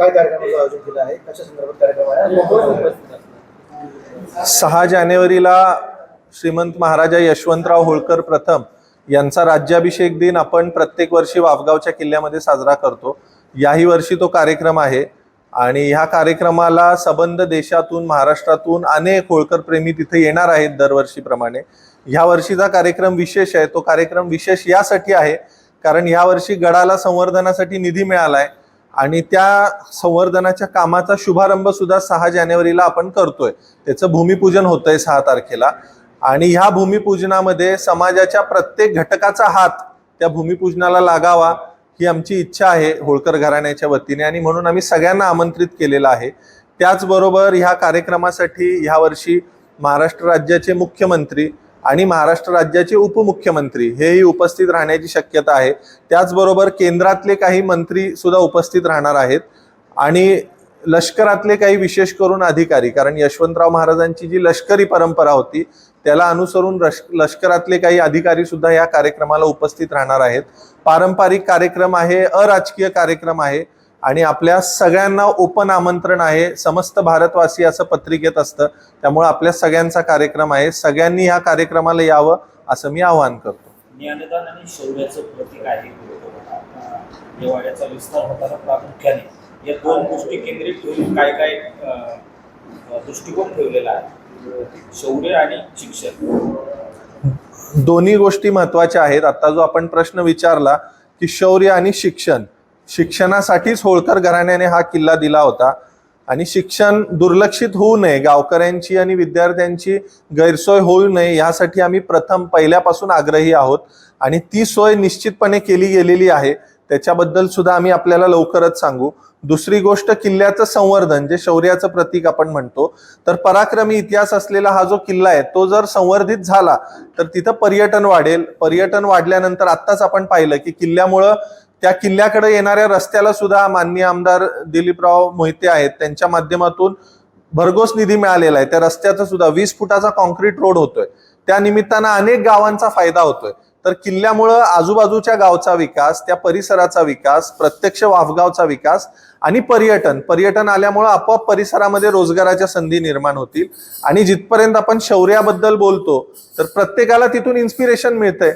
काय कार्यक्रमाचं आयोजन केलं आहे? कशा संदर्भात कार्यक्रम आहे? आणि कोण कोण उपस्थित असणार? सहा जानेवारीला श्रीमंत महाराजा यशवंतराव होळकर प्रथम यांचा राज्याभिषेक दिन आपण प्रत्येक वर्षी वाफगावच्या किल्ल्यामध्ये साजरा करतो. याही वर्षी तो कार्यक्रम आहे. आणि ह्या कार्यक्रमाला सबंध देशातून महाराष्ट्रातून अनेक होळकर प्रेमी तिथे येणार आहेत दरवर्षीप्रमाणे. ह्या वर्षीचा कार्यक्रम विशेष आहे. तो कार्यक्रम विशेष यासाठी आहे. कारण ह्या वर्षी गडाला संवर्धनासाठी निधी मिळालाय. आणि त्या संवर्धनाच्या कामाचा शुभारंभ सुद्धा सहा जानेवारीला आपण करतोय. त्याचं भूमिपूजन होतंय सहा तारखेला. आणि ह्या भूमिपूजनामध्ये समाजाच्या प्रत्येक घटकाचा हात त्या भूमिपूजनाला लागावा ही आमची इच्छा आहे होळकर घराण्याच्या वतीने. आणि म्हणून आम्ही सगळ्यांना आमंत्रित केलेलं आहे. त्याचबरोबर ह्या कार्यक्रमासाठी ह्या वर्षी महाराष्ट्र राज्याचे मुख्यमंत्री आणि महाराष्ट्र राज्याचे उपमुख्यमंत्री हेही उपस्थित राहण्याची शक्यता आहे. त्याचबरोबर केंद्रातले काही मंत्री सुद्धा उपस्थित राहणार आहेत. आणि लष्करातले काही विशेष करून अधिकारी कारण यशवंतराव महाराजांची जी लष्करी परंपरा होती त्याला अनुसरून लष्करातले काही अधिकारी सुद्धा या कार्यक्रमाला उपस्थित राहणार आहेत. पारंपरिक कार्यक्रम आहे अराजकीय कार्यक्रम आहे. आणि आपल्या सगळ्यांना ओपन आमंत्रण आहे. समस्त भारतवासी असं पत्रिकेत असतं. त्यामुळे आपल्या सगळ्यांचा कार्यक्रम आहे. सगळ्यांनी ह्या कार्यक्रमाला यावं असं मी आवाहन करतो. ज्ञानदान आणि शौर्याचं प्रतीक आहे. अं, या वाड्याचा विस्तार होताना प्रामुख्याने या दोन गोष्टी केंद्रित ठेवून काय काय अं, अं, दृष्टिकोन ठेवलेला आहे? शौर्य आणि शिक्षण. दोन्ही गोष्टी महत्त्वाच्या आहेत. आता जो आपण प्रश्न विचारला की शौर्य आणि शिक्षण शिक्षणासाठीच होळकर घराण्याने हा किल्ला दिला होता. आणि शिक्षण दुर्लक्षित होऊ नये गावकऱ्यांची आणि विद्यार्थ्यांची गैरसोय होऊ नये यासाठी आम्ही प्रथम पहिल्यापासून आग्रही आहोत. आणि ती सोय निश्चितपणे केली गेलेली आहे. त्याच्याबद्दल सुद्धा आम्ही आपल्याला लवकरच सांगू. दुसरी गोष्ट किल्ल्याचं संवर्धन जे शौर्याचं प्रतीक आपण म्हणतो. तर पराक्रमी इतिहास असलेला हा जो किल्ला आहे तो जर संवर्धित झाला तर तिथं पर्यटन वाढेल. पर्यटन वाढल्यानंतर आत्ताच आपण पाहिलं की किल्ल्यामुळं त्या किल्ल्याकडे येणाऱ्या रस्त्याला सुद्धा माननीय आमदार दिलीपराव मोहिते आहेत. त्यांच्या माध्यमातून भरघोस निधी मिळालेला आहे. त्या रस्त्याचा सुद्धा वीस फुटाचा कॉन्क्रीट रोड होतोय. त्या निमित्तानं अनेक गावांचा फायदा होतोय. तर किल्ल्यामुळं आजूबाजूच्या गावचा विकास त्या परिसराचा विकास प्रत्यक्ष वाफगावचा विकास आणि पर्यटन. पर्यटन आल्यामुळं आपोआप परिसरामध्ये रोजगाराच्या संधी निर्माण होतील. आणि जिथपर्यंत आपण शौर्याबद्दल बोलतो तर प्रत्येकाला तिथून इन्स्पिरेशन मिळतंय.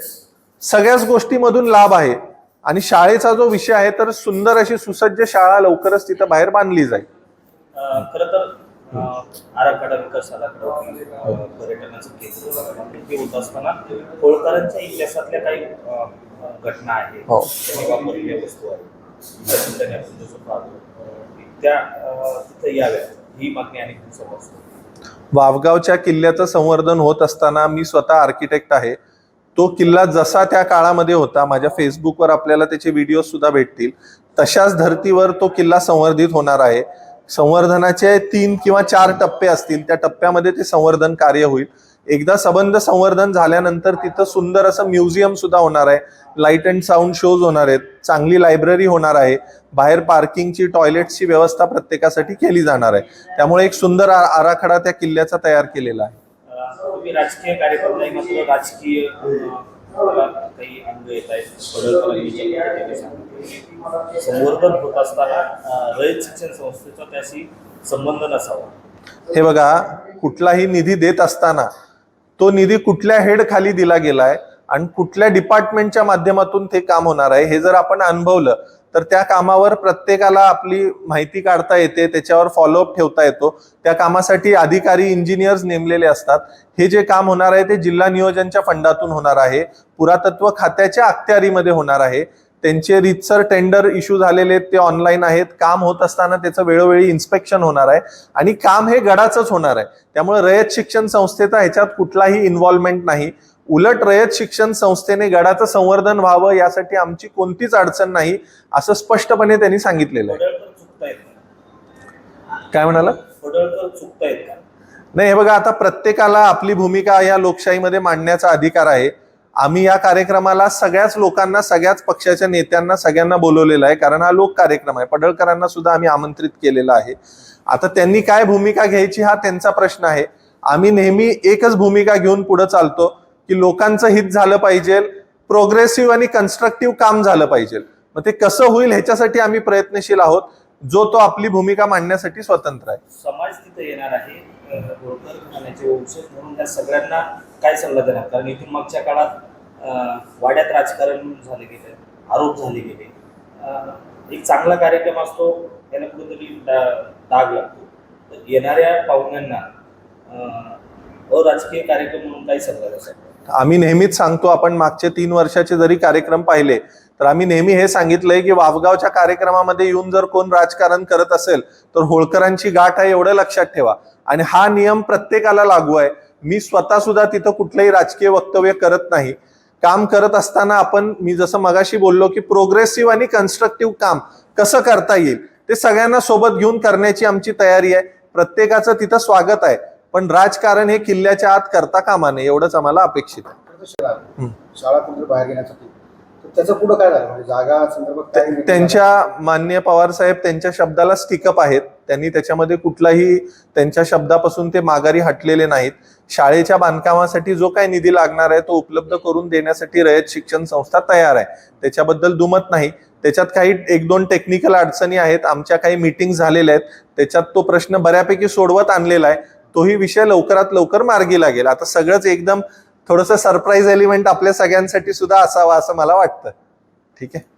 सगळ्याच गोष्टीमधून लाभ आहे. आणि शाळेचा जो विषय आहे तर सुंदर अशी सुसज्ज शाळा लवकरच तिथं बाहेर बांधली जाईल. खरं तर आराखडा विकास पर्यटनाचं केंद्र होत असताना होळकरांच्या इतिहासातल्या काही घटना आहेत हो. वापरलेल्या वस्तू आहेत. त्या तिथं याव्या ही मागणी वावगावच्या किल्ल्याचं संवर्धन होत असताना मी स्वतः आर्किटेक्ट आहे. तो किल्ला जसा त्या काळामध्ये होता माझ्या फेसबुकवर आपल्याला त्याचे व्हिडिओ सुद्धा भेटतील तशाच धर्तीवर तो किल्ला संवर्धित होणार आहे. संवर्धनाचे तीन किंवा चार टप्पे असतील त्या टप्प्यामध्ये ते संवर्धन कार्य होईल. एकदा सबंध संवर्धन झाल्यानंतर तिथं सुंदर असं म्युझियम सुद्धा होणार आहे. लाइट अँड साऊंड शोज होणार आहेत. चांगली लायब्ररी होणार आहे. बाहेर पार्किंगची टॉयलेट्सची व्यवस्था प्रत्येकासाठी केली जाणार आहे. त्यामुळे एक सुंदर आराखडा त्या किल्ल्याचा तयार केलेला आहे. तुम्ही राजकीय कार्यक्रम नाही मात्र राजकीय काही अंग येत आहेत संवर्धन होत असताना रयत शिक्षण संस्थेचा त्याशी संबंध नसावा. हे बघा कुठलाही निधी देत असताना तो निधी कुठल्या हेड खाली दिला गेलाय आणि कुठल्या डिपार्टमेंटच्या माध्यमातून ते काम होणार आहे हे जर आपण अनुभवलं तर त्या कामावर प्रत्येकाला आपली माहिती काढता येते त्याच्यावर फॉलोअप ठेवता येतो. त्या कामासाठी अधिकारी इंजिनियर्स नेमलेले असतात. हे जे काम होणार आहे ते जिल्हा नियोजनच्या फंडातून होणार आहे. पुरातत्व खात्याच्या अखत्यारीमध्ये होणार आहे. त्यांचे रितसर टेंडर इश्यू झालेले आहेत ते ऑनलाईन आहेत. काम होत असताना त्याचं वेळोवेळी इन्स्पेक्शन होणार आहे. आणि काम हे गडाचंच होणार आहे. त्यामुळे रयत शिक्षण संस्थेचा ह्याच्यात कुठलाही इन्व्हॉल्वमेंट नाही. उलट रयत शिक्षण संस्थेने गडाचं संवर्धन व्हावं यासाठी आमची कोणतीच अडचण नाही असं स्पष्टपणे त्यांनी सांगितलेलं आहे. काय म्हणाला? नाही हे बघा आता प्रत्येकाला आपली भूमिका या लोकशाहीमध्ये मांडण्याचा अधिकार आहे. आम्ही या कार्यक्रमाला सगळ्याच लोकांना सगळ्याच पक्षाच्या नेत्यांना सगळ्यांना बोलवलेलं आहे कारण हा लोक कार्यक्रम आहे. पडळकरांना सुद्धा आम्ही आमंत्रित केलेला आहे. आता त्यांनी काय भूमिका घ्यायची हा त्यांचा प्रश्न आहे. आम्ही नेहमी एकच भूमिका घेऊन पुढे चालतो. की लोकांचं हित झालं पाहिजे प्रोग्रेसिव्ह आणि कन्स्ट्रक्टिव्ह काम झालं पाहिजे. मग ते कसं होईल ह्याच्यासाठी आम्ही प्रयत्नशील आहोत जो तो आपली भूमिका मांडण्यासाठी स्वतंत्र आहे. समाज तिथे येणार आहे. म्हणून त्या सगळ्यांना काय सल्ला देणार? कारण इथून मागच्या काळात वाड्यात राजकारण झाले गेले आरोप झाले गेले. एक चांगला कार्यक्रम असतो त्याला कुठेतरी डाग लागतो. तर येणाऱ्या पाहुण्यांना अराजकीय कार्यक्रम म्हणून काही सल्ला द्यायचा आम्ही नेहमीच सांगतो आपण मागचे तीन वर्षाचे जरी कार्यक्रम पाहिले तर आम्ही नेहमी हे सांगितलंय की वावगावच्या कार्यक्रमामध्ये येऊन जर कोण राजकारण करत असेल तर होळकरांची गाठ आहे एवढं लक्षात ठेवा. आणि हा नियम प्रत्येकाला लागू आहे. मी स्वतः सुद्धा तिथं कुठलंही राजकीय वक्तव्य करत नाही. काम करत असताना आपण मी जसं मगाशी बोललो की प्रोग्रेसिव्ह आणि कन्स्ट्रक्टिव्ह काम कसं करता येईल ते सगळ्यांना सोबत घेऊन करण्याची आमची तयारी आहे. प्रत्येकाचं तिथं स्वागत आहे. पण राजकारण हे किल्ल्याच्या आत करता कामा नये एवढंच आम्हाला अपेक्षित आहे. तर शाळा. शाळा कुठे बाहेर घेण्यासाठी? तर त्याचं पुढं काय झालं? म्हणजे जागा संदर्भात? त्यांच्या मान्य पवार साहेब त्यांच्या शब्दाला स्टिकअप आहेत. त्यांनी त्याच्यामध्ये कुठलाही त्यांच्या शब्दापासून ते माघारी हटलेले नाहीत. शाळेच्या बांधकामासाठी जो काही निधी लागणार आहे तो उपलब्ध करून देण्यासाठी रयत शिक्षण संस्था तयार आहे. त्याच्याबद्दल दुमत नाही. त्याच्यात काही एक दोन टेक्निकल अडचणी आहेत. आमच्या काही मीटिंग झालेल्या आहेत. त्याच्यात तो प्रश्न बऱ्यापैकी सोडवत आणलेला आहे. तोही विषय लवकरात लवकर मार्गी लागेल. आता सगळंच एकदम थोडंसं सरप्राईज एलिमेंट आपल्या सगळ्यांसाठी सुद्धा असावा असं मला वाटतं. ठीक आहे?